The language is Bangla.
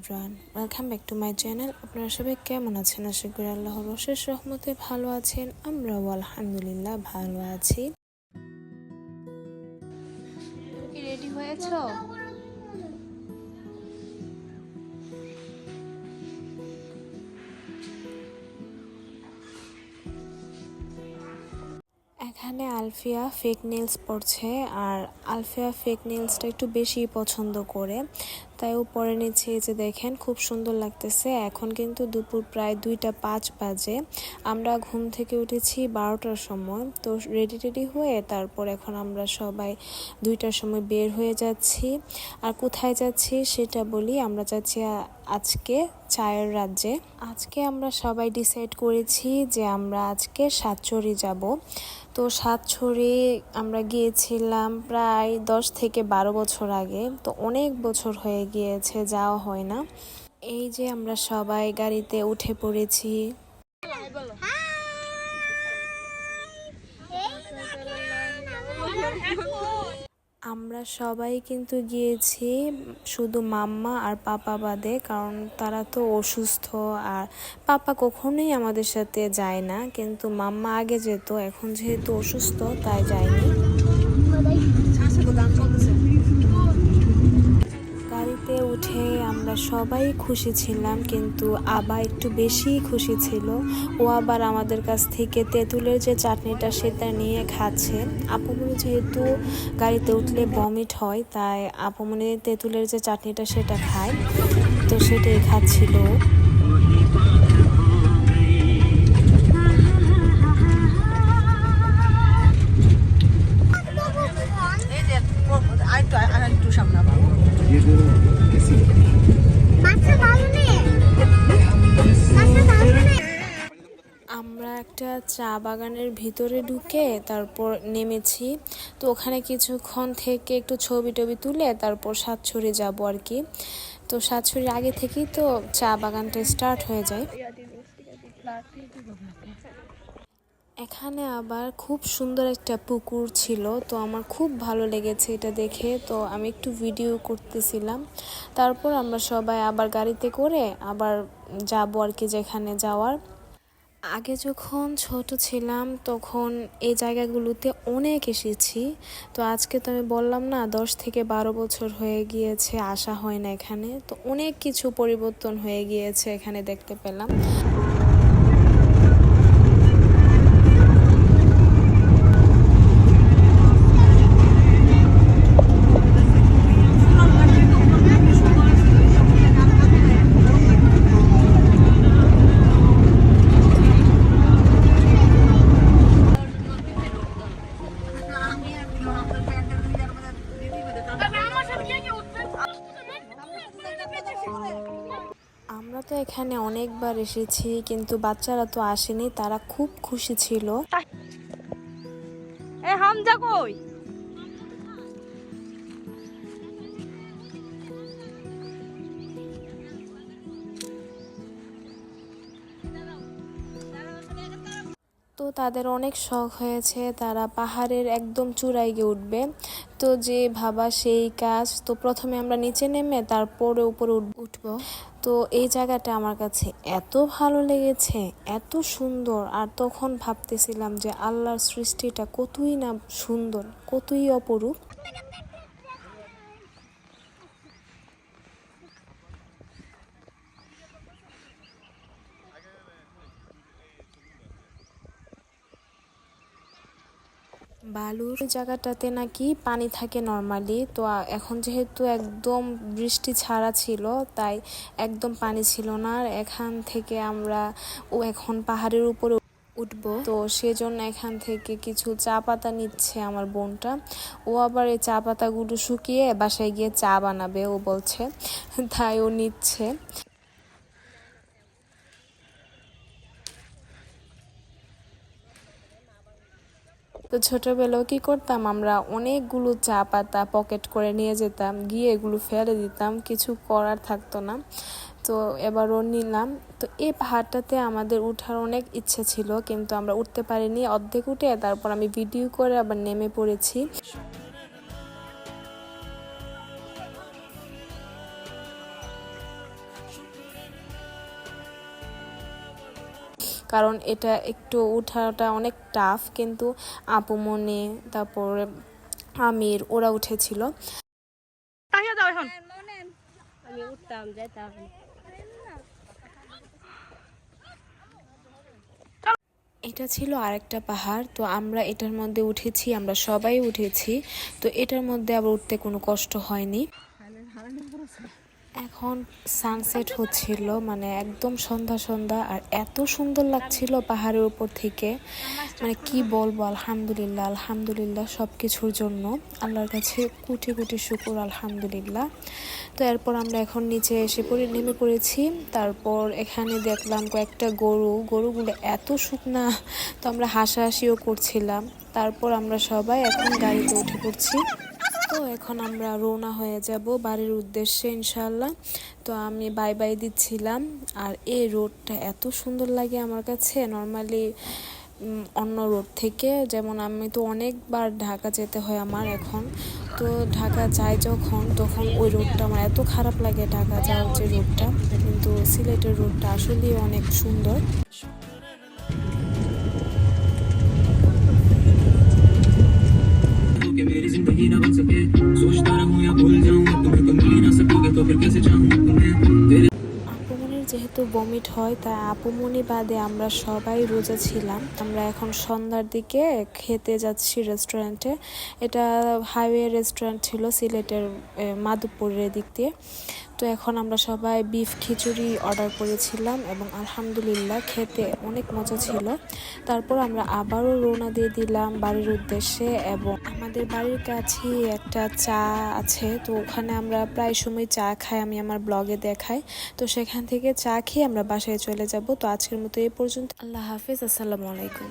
Everyone welcome back to my channel আপনারা সবাই কেমন আছেন? আশা করি আল্লাহর অশেষ রহমতে ভালো আছেন। আমরাও আলহামদুলিল্লাহ ভালো আছি। রেডি হয়েছো? এখানে আলফিয়া ফেক নেলস পড়ছে আর আলফিয়া ফেক নেলসটা একটু বেশি পছন্দ করে। তাই ও পরে নিচ্ছে, এই যে দেখেন, খুব সুন্দর লাগতেছে। এখন কিন্তু দুপুর প্রায় দুইটা পাঁচ বাজে। আমরা ঘুম থেকে উঠেছি বারোটার সময়। তো রেডি টেডি হয়ে তারপর এখন আমরা সবাই দুইটার সময় বের হয়ে যাচ্ছি। আর কোথায় যাচ্ছি সেটা বলি, আমরা যাচ্ছি আজকে চায়ের রাজ্যে। আজকে আমরা সবাই ডিসাইড করেছি যে আমরা আজকে সাতছড়ি যাব। তো সাতছড়ি আমরা গিয়েছিলাম প্রায় দশ থেকে বারো বছর আগে। তো অনেক বছর হয়ে গিয়েছে, যাওয়া হয় না। এই যে আমরা সবাই গাড়িতে উঠে পড়েছি। আমরা সবাই কিন্তু গিয়েছি শুধু মাম্মা আর পাপা বাদে, কারণ তারা তো অসুস্থ আর পাপা কখনোই আমাদের সাথে যায় না। কিন্তু মাম্মা আগে যেত, এখন যেহেতু অসুস্থ, তাই যায়নি। আমরা সবাই খুশি ছিলাম কিন্তু আবা একটু বেশি খুশি ছিল। ও আবার আমাদের কাছ থেকে তেঁতুলের যে চাটনিটা সেটা নিয়ে খাচ্ছে। আপুমনি যেহেতু গাড়িতে উঠলে বমিট হয় তাই আপুমনি তেঁতুলের যে চাটনিটা সেটা খায় তো সেটাই খাচ্ছিল আরেকটু সামনে একটা চা বাগানের ভিতরে ঢুকে তারপর নেমেছি। তো ওখানে কিছুক্ষণ থেকে একটু ছবি টবি তুলে তারপর সাতছড়ি যাব আর কি। তো সাতছড়ির আগে থেকেই তো চা বাগানটা স্টার্ট হয়ে যায়। এখানে আবার খুব সুন্দর একটা পুকুর ছিল, তো আমার খুব ভালো লেগেছে এটা দেখে। তো আমি একটু ভিডিও করতেছিলাম। তারপর আমরা সবাই আবার গাড়িতে করে আবার যাব আর কি যেখানে যাওয়ার। আগে যখন ছোট ছিলাম, তখন এই জায়গাগুলোতে অনেক এসেছি। তো আজকে তো আমি বললাম না, দশ থেকে বারো বছর হয়ে গিয়েছে, আসা হয় না এখানে। তো অনেক কিছু পরিবর্তন হয়ে গিয়েছে এখানে দেখতে পেলাম। তো এখানে অনেকবার এসেছি কিন্তু বাচ্চারা তো আসেনি তারা খুব খুশি ছিল। এ হামজা কই? তো তাদের অনেক শখ হয়েছে তারা পাহাড়ের একদম চূড়ায় গিয়ে উঠবে। তো যে ভাবা সেই কাজ তো প্রথমে আমরা নিচে নেমে তারপরে উপরে উঠ- উঠবো। তো এই জায়গাটা আমার কাছে এত ভালো লেগেছে, এত সুন্দর। আর তখন ভাবতেছিলাম যে আল্লাহর সৃষ্টিটা কতই না সুন্দর, কতই অপরূপ। বালুর জায়গাটাতে নাকি পানি থাকে নর্মালি তো এখন যেহেতু একদম বৃষ্টি ছাড়া ছিল, তাই একদম পানি ছিল না। আর এখান থেকে আমরা ও এখন পাহাড়ের উপরে উঠবো। তো সেজন্য এখান থেকে কিছু চা পাতা নিচ্ছে আমার বোনটা। ও আবার এই চা পাতাগুলো শুকিয়ে বাসায় গিয়ে চা বানাবে, ও বলছে। তাই ও নিচ্ছে। তো ছোটবেলাও কি করতাম? আমরা অনেকগুলো চা পাতা পকেট করে নিয়ে যেতাম, গিয়ে এগুলো ফেলে দিতাম, কিছু করার থাকতো না। তো এবারও নিলাম। তো এই পাহাড়টাতে আমাদের উঠার অনেক ইচ্ছে ছিল, কিন্তু আমরা উঠতে পারিনি। অর্ধেক উঠে তারপর আমি ভিডিও করে আবার নেমে পড়েছি। কারণ এটা একটু উঠাটা অনেক টাফ কিন্তু আপুমনি তারপরে আমির ওরা উঠেছিল। তাহিয়া যাও এখন। আমি উঠতাম যেতাম এটা ছিল আরেকটা পাহাড় তো আমরা এটার মধ্যে উঠেছি আমরা সবাই উঠেছি। তো এটার মধ্যে আবার উঠতে কোনো কষ্ট হয়নি। এখন সানসেট হচ্ছিল মানে একদম সন্ধ্যা সন্ধ্যা, আর এত সুন্দর লাগছিল পাহাড়ের উপর থেকে মানে কি বলব, আলহামদুলিল্লাহ আলহামদুলিল্লাহ সব কিছুর জন্য। আল্লাহর কাছে কোটি কোটি শুকুর, আলহামদুলিল্লাহ। তো এরপর আমরা এখন নিচে এসে পড়ে, নেমে পড়েছি। তারপর এখানে দেখলাম কয়েকটা গরু, গরুগুলো এত শুকনা, তো আমরা হাসাহাসিও করছিলাম। তারপর আমরা সবাই এখন গাড়িতে উঠে পড়ছি। তো এখন আমরা রওনা হয়ে যাব বাড়ির উদ্দেশ্যে ইনশাল্লাহ তো আমি বাই বাই দিচ্ছিলাম। আর এই রোডটা এত সুন্দর লাগে আমার কাছে। নর্মালি অন্য রোড থেকে। যেমন আমি তো অনেকবার ঢাকা যেতে হয় আমার এখন। তো ঢাকা যাই যখন, তখন ওই রোডটা আমার এত খারাপ লাগে ঢাকা যাওয়ার যে রোডটা। কিন্তু সিলেটের রোডটা আসলেই অনেক সুন্দর। मेरी जिंदगी ना बन सके सोचता रहूं या भूल जाऊं तुम्हें तो मिल ही ना सकोगे तो फिर कैसे चाहूं तुम्हें तेरे আপুমনির যেহেতু বমিট হয় তাই আপুমনি বাদে আমরা সবাই রোজা ছিলাম আমরা এখন সন্ধ্যার দিকে খেতে যাচ্ছি রেস্টুরেন্টে এটা হাইওয়ে রেস্টুরেন্ট ছিল সিলেটের এ, মাধবপুরের দিক দিয়ে তো এখন আমরা সবাই বিফ খিচুড়ি অর্ডার করেছিলাম এবং আলহামদুলিল্লাহ খেতে অনেক মজা ছিল। তারপর আমরা আবারও রওনা দিয়ে দিলাম বাড়ির উদ্দেশ্যে এবং আমাদের বাড়ির কাছেই একটা চা আছে, তো ওখানে আমরা প্রায় সময় চা খাই, আমি আমার ব্লগে দেখাই। তো সেখান থেকে চা খেয়ে আমরা বাসায় চলে যাব। তো আজকের মতো এই পর্যন্ত। আল্লাহ হাফিজ, আসসালামু আলাইকুম।